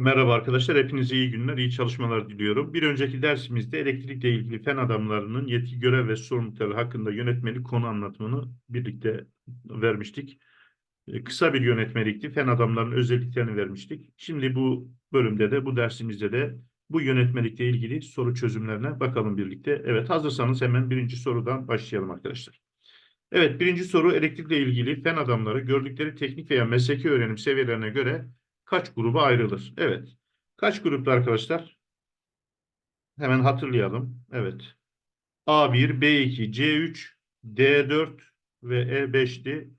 Merhaba arkadaşlar, hepinize iyi günler, iyi çalışmalar diliyorum. Bir önceki dersimizde elektrikle ilgili fen adamlarının yetki, görev ve sorumlulukları hakkında yönetmelik konu anlatımını birlikte vermiştik. E, Kısa bir yönetmelikti, fen adamlarının özelliklerini vermiştik. Şimdi bu bölümde de, bu dersimizde de bu yönetmelikle ilgili soru çözümlerine bakalım birlikte. Evet, hazırsanız hemen birinci sorudan başlayalım arkadaşlar. Evet, birinci soru elektrikle ilgili fen adamları gördükleri teknik veya mesleki öğrenim seviyelerine göre kaç gruba ayrılır? Evet. Kaç grupta arkadaşlar? Hemen hatırlayalım. Evet. A1, B2, C3, D4 ve E5'ti.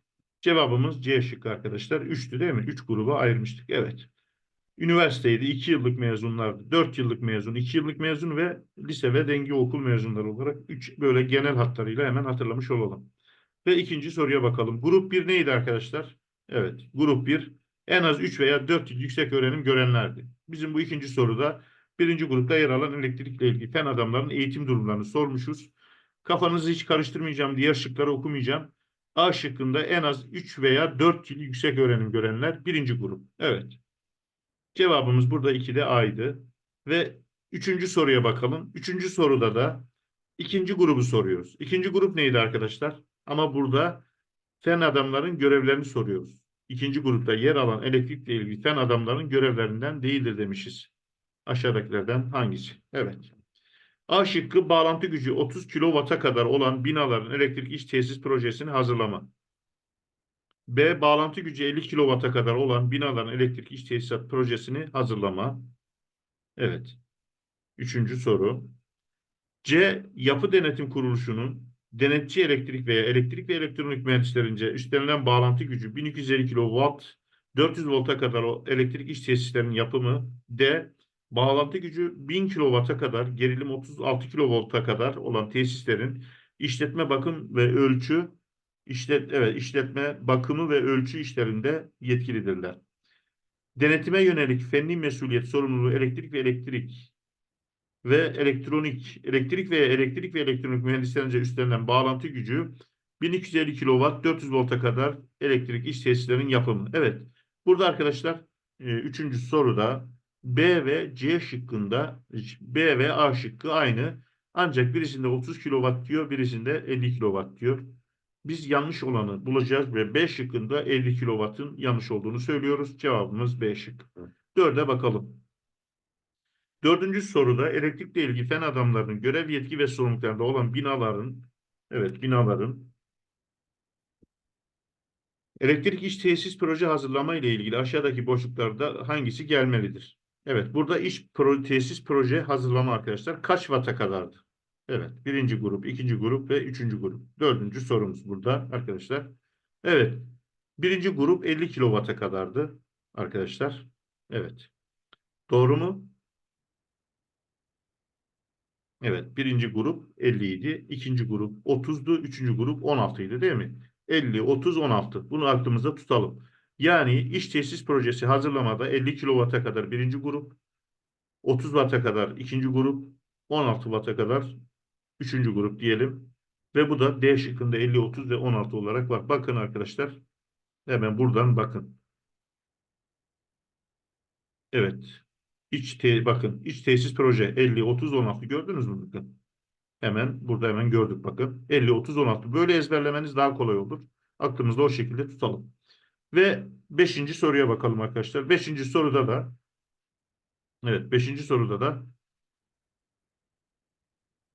Cevabımız C şıkkı arkadaşlar. 3'tü değil mi? 3 gruba ayırmıştık. Evet. Üniversiteydi. 2 yıllık mezunlardı. 4 yıllık mezun, 2 yıllık mezun ve lise ve denge okul mezunları olarak 3 böyle genel hatlarıyla hemen hatırlamış olalım. Ve ikinci soruya bakalım. Grup 1 neydi arkadaşlar? Evet. Grup 1 en az 3 veya 4 yıl yüksek öğrenim görenlerdi. Bizim bu ikinci soruda birinci grupta yer alan elektrikle ilgili fen adamlarının eğitim durumlarını sormuşuz. Kafanızı hiç karıştırmayacağım, diğer şıkları okumayacağım. A şıkkında en az 3 veya 4 yıl yüksek öğrenim görenler birinci grup. Evet. Cevabımız burada 2'de A'ydı. Ve üçüncü soruya bakalım. Üçüncü soruda da ikinci grubu soruyoruz. İkinci grup neydi arkadaşlar? Ama burada fen adamların görevlerini soruyoruz. İkinci grupta yer alan elektrikle ilgili fen adamların görevlerinden değildir demişiz. Aşağıdakilerden hangisi? Evet. A şıkkı bağlantı gücü 30 kilovata kadar olan binaların elektrik iş tesis projesini hazırlama. B. Bağlantı gücü 50 kilovata kadar olan binaların elektrik iş tesisat projesini hazırlama. Evet. Üçüncü soru. C. Yapı Denetim Kuruluşu'nun denetçi elektrik veya elektrik ve elektronik mühendislerince üstlenilen bağlantı gücü 1250 kW 400 volta kadar elektrik iş tesislerinin yapımı D. Bağlantı gücü 1000 kW'a kadar gerilim 36 kV'a kadar olan tesislerin işletme bakım ve ölçü işlet evet işletme bakımı ve ölçü işlerinde yetkilidirler. Denetime yönelik fenli mesuliyet sorumluluğu elektrik ve elektrik ve elektronik, elektrik ve elektrik ve elektronik mühendislerince üstlenilen bağlantı gücü 1250 kW 400 volta kadar elektrik iş tesislerinin yapımı. Evet. Burada arkadaşlar e, üçüncü soruda B ve C şıkkında B ve A şıkkı aynı. Ancak birisinde 30 kW diyor, birisinde 50 kW diyor. Biz yanlış olanı bulacağız ve B şıkkında 50 kW'ın yanlış olduğunu söylüyoruz. Cevabımız B şıkkı. Dörde bakalım. Dördüncü soruda elektrikle ilgili fen adamlarının görev yetki ve sorumluluklarında olan binaların evet binaların elektrik iş tesis proje hazırlama ile ilgili aşağıdaki boşluklarda hangisi gelmelidir? Evet burada iş pro, tesis proje hazırlama arkadaşlar kaç vata kadardı? Evet birinci grup, ikinci grup ve üçüncü grup. Dördüncü sorumuz burada arkadaşlar. Evet birinci grup 50 kilovata kadardı arkadaşlar. Evet. Doğru mu? Evet, birinci grup 50 idi, ikinci grup 30'du, üçüncü grup 16 idi değil mi? 50, 30, 16. Bunu aklımızda tutalım. Yani iş tesis projesi hazırlamada 50 kilovata kadar birinci grup, 30 watt'a kadar ikinci grup, 16 watt'a kadar üçüncü grup diyelim. Ve bu da D şıkkında 50, 30 ve 16 olarak var. Bakın arkadaşlar. Hemen buradan bakın. Evet. İç te bakın iç tesis proje 50 30 16 gördünüz mü bakın. Hemen burada hemen gördük bakın. 50 30 16 böyle ezberlemeniz daha kolay olur. Aklımızda o şekilde tutalım. Ve 5. soruya bakalım arkadaşlar. 5. soruda da Evet 5. soruda da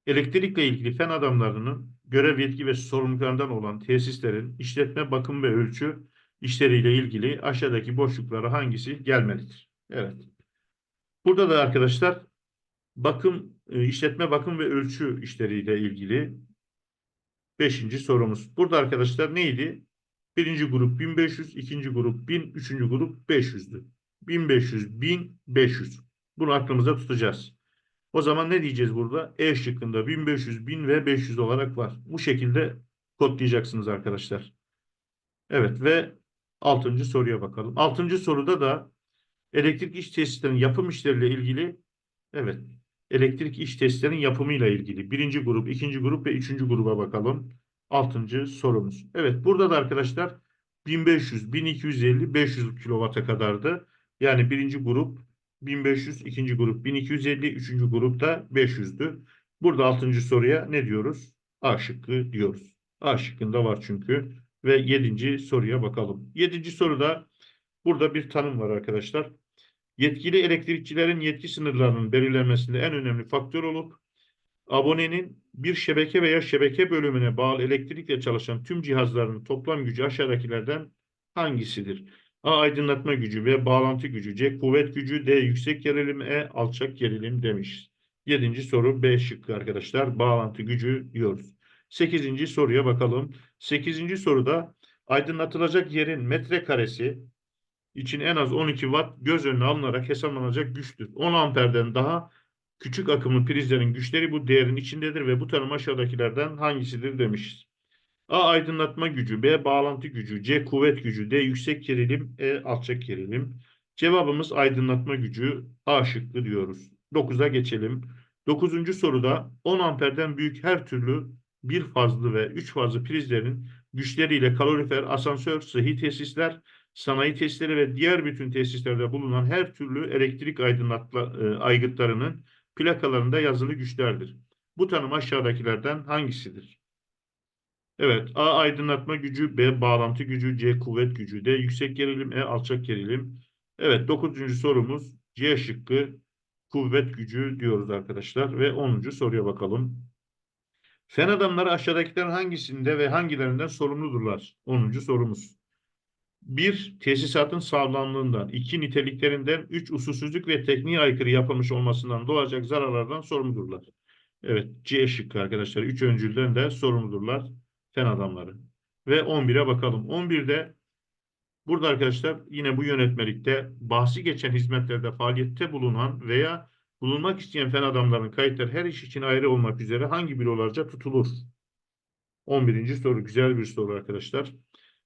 elektrikle ilgili fen adamlarının görev yetki ve sorumluluklarından olan tesislerin işletme, bakım ve ölçü işleriyle ilgili aşağıdaki boşluklara hangisi gelmelidir? Evet. Burada da arkadaşlar bakım, e, işletme bakım ve ölçü işleriyle ilgili beşinci sorumuz. Burada arkadaşlar neydi? Birinci grup 1500, ikinci grup 1000, üçüncü grup 500'dü. 1500, 1000, 500. Bunu aklımıza tutacağız. O zaman ne diyeceğiz burada? E şıkkında 1500, 1000 ve 500 olarak var. Bu şekilde kodlayacaksınız arkadaşlar. Evet ve altıncı soruya bakalım. Altıncı soruda da elektrik iş tesislerinin yapım işleriyle ilgili evet elektrik iş tesislerinin yapımıyla ilgili birinci grup, ikinci grup ve üçüncü gruba bakalım. Altıncı sorumuz. Evet burada da arkadaşlar 1500, 1250, 500 kilovata kadardı. Yani birinci grup 1500 ikinci grup 1250 üçüncü grupta 500'dü. Burada altıncı soruya ne diyoruz? A şıkkı diyoruz. A şıkkında var çünkü. Ve yedinci soruya bakalım. Yedinci soruda burada bir tanım var arkadaşlar. Yetkili elektrikçilerin yetki sınırlarının belirlenmesinde en önemli faktör olup abonenin bir şebeke veya şebeke bölümüne bağlı elektrikle çalışan tüm cihazların toplam gücü aşağıdakilerden hangisidir? A. Aydınlatma gücü B. Bağlantı gücü C. Kuvvet gücü D. Yüksek gerilim E. Alçak gerilim demiş. Yedinci soru B şıkkı arkadaşlar. Bağlantı gücü diyoruz. Sekizinci soruya bakalım. Sekizinci soruda aydınlatılacak yerin metrekaresi için en az 12 watt göz önüne alınarak hesaplanacak güçtür. 10 amperden daha küçük akımlı prizlerin güçleri bu değerin içindedir ve bu tanım aşağıdakilerden hangisidir demişiz. A. Aydınlatma gücü, B. Bağlantı gücü, C. Kuvvet gücü, D. Yüksek gerilim, E. Alçak gerilim. Cevabımız aydınlatma gücü A şıkkı diyoruz. 9'a geçelim. 9. soruda 10 amperden büyük her türlü bir fazlı ve 3 fazlı prizlerin güçleriyle kalorifer, asansör, sıhhi tesisler, sanayi tesisleri ve diğer bütün tesislerde bulunan her türlü elektrik aydınlatma e, aygıtlarının plakalarında yazılı güçlerdir. Bu tanım aşağıdakilerden hangisidir? Evet, A aydınlatma gücü, B bağlantı gücü, C kuvvet gücü, D yüksek gerilim, E alçak gerilim. Evet, dokuzuncu sorumuz C şıkkı kuvvet gücü diyoruz arkadaşlar ve onuncu soruya bakalım. Fen adamları aşağıdakilerin hangisinde ve hangilerinden sorumludurlar? Onuncu sorumuz. Bir, tesisatın sağlamlığından, iki, niteliklerinden, üç, usulsüzlük ve tekniğe aykırı yapılmış olmasından doğacak zararlardan sorumludurlar. Evet, C şıkkı arkadaşlar. Üç öncülden de sorumludurlar fen adamları. Ve 11'e bakalım. 11'de burada arkadaşlar yine bu yönetmelikte bahsi geçen hizmetlerde faaliyette bulunan veya bulunmak isteyen fen adamlarının kayıtları her iş için ayrı olmak üzere hangi bürolarca tutulur? 11. soru güzel bir soru arkadaşlar.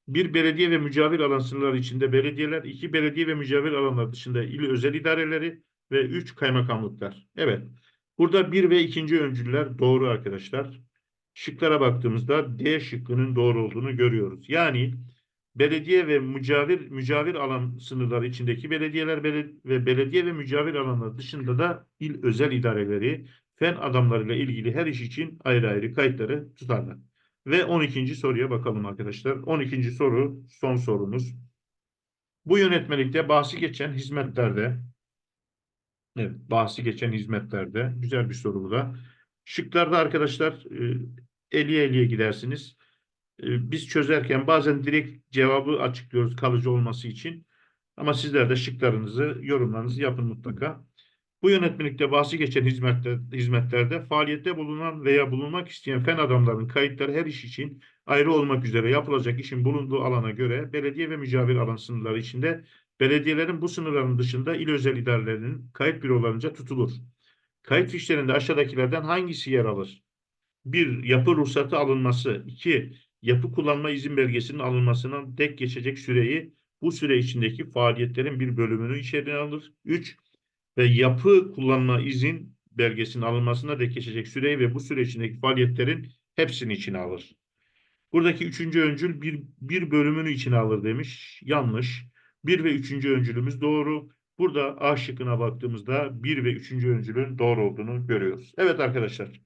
Bir belediye ve mücavir alan sınırları içinde belediyeler, iki belediye ve mücavir alanlar dışında il özel idareleri ve üç kaymakamlıklar. Evet. Burada bir ve ikinci öncüller doğru arkadaşlar. Şıklara baktığımızda D şıkkının doğru olduğunu görüyoruz. Yani belediye ve mücavir mücavir alan sınırları içindeki belediyeler bele- ve belediye ve mücavir alanlar dışında da il özel idareleri fen adamlarıyla ilgili her iş için ayrı ayrı kayıtları tutarlar. Ve 12. soruya bakalım arkadaşlar. 12. soru son sorumuz. Bu yönetmelikte bahsi geçen hizmetlerde evet bahsi geçen hizmetlerde güzel bir soru bu da. Şıklarda arkadaşlar eliye eliye gidersiniz. E, biz çözerken bazen direkt cevabı açıklıyoruz kalıcı olması için. Ama sizler de şıklarınızı, yorumlarınızı yapın mutlaka. Bu yönetmelikte bahsi geçen hizmetler, hizmetlerde faaliyette bulunan veya bulunmak isteyen fen adamlarının kayıtları her iş için ayrı olmak üzere yapılacak işin bulunduğu alana göre belediye ve mücavir alan sınırları içinde belediyelerin bu sınırların dışında il özel idarelerinin kayıt bürolarınca tutulur. Kayıt fişlerinde aşağıdakilerden hangisi yer alır? 1. Yapı ruhsatı alınması. 2. Yapı kullanma izin belgesinin alınmasından tek geçecek süreyi bu süre içindeki faaliyetlerin bir bölümünü içerine alır. 3 ve yapı kullanma izin belgesinin alınmasına dek geçecek süreyi ve bu süre içindeki faaliyetlerin hepsini içine alır. Buradaki üçüncü öncül bir, bir bölümünü içine alır demiş. Yanlış. Bir ve üçüncü öncülümüz doğru. Burada A şıkkına baktığımızda bir ve üçüncü öncülün doğru olduğunu görüyoruz. Evet arkadaşlar.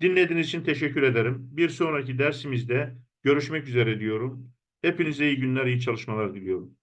Dinlediğiniz için teşekkür ederim. Bir sonraki dersimizde görüşmek üzere diyorum. Hepinize iyi günler, iyi çalışmalar diliyorum.